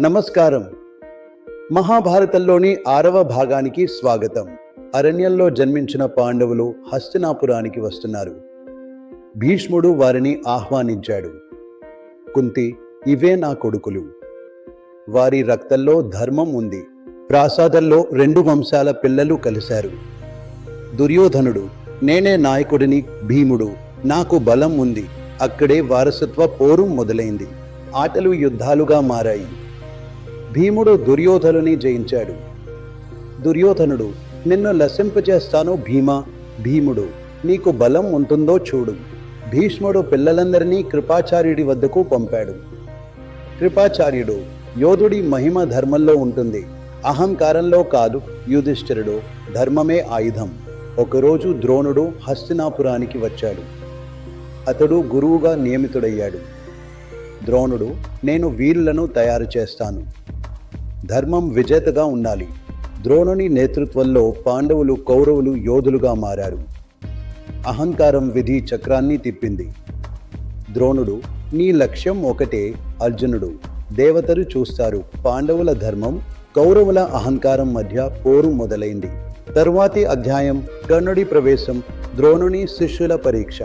నమస్కారం. మహాభారతంలోని ఆరవ భాగానికి స్వాగతం. అరణ్యంలో జన్మించిన పాండవులు హస్తినాపురానికి వస్తున్నారు. భీష్ముడు వారిని ఆహ్వానించాడు. కుంతి ఇవే నా కొడుకులు. వారి రక్తంలో ధర్మం ఉంది. ప్రాసాదంలో రెండు వంశాల పిల్లలు కలిశారు. దుర్యోధనుడు నేనే నాయకుడిని భీముడు నాకు బలం ఉంది. అక్కడే వారసత్వ పోరు మొదలైంది. ఆటలు యుద్ధాలుగా మారాయి. భీముడు దుర్యోధనుని జయించాడు. దుర్యోధనుడు నిన్ను లసింపజేస్తాను భీమా భీముడు నీకు బలం ఉంటుందో చూడు భీష్ముడు పిల్లలందరినీ కృపాచార్యుడి వద్దకు పంపాడు. కృపాచార్యుడు యోధుడి మహిమ ధర్మంలో ఉంటుంది అహంకారంలో కాదు యుధిష్ఠిరుడు ధర్మమే ఆయుధం. ఒకరోజు ద్రోణుడు హస్తినాపురానికి వచ్చాడు. అతడు గురువుగా నియమితుడయ్యాడు. ద్రోణుడు నేను వీరులను తయారు చేస్తాను. ధర్మం విజేతగా ఉండాలి. ద్రోణుని నేతృత్వంలో పాండవులు కౌరవులు యోధులుగా మారారు. అహంకారం విధి చక్రాన్ని తిప్పింది. ద్రోణుడు నీ లక్ష్యం ఒకటే అర్జునుడు. దేవతలు చూస్తారు. పాండవుల ధర్మం కౌరవుల అహంకారం మధ్య పోరు మొదలైంది. తరువాతి అధ్యాయం కర్ణుడి ప్రవేశం ద్రోణుని శిష్యుల పరీక్ష.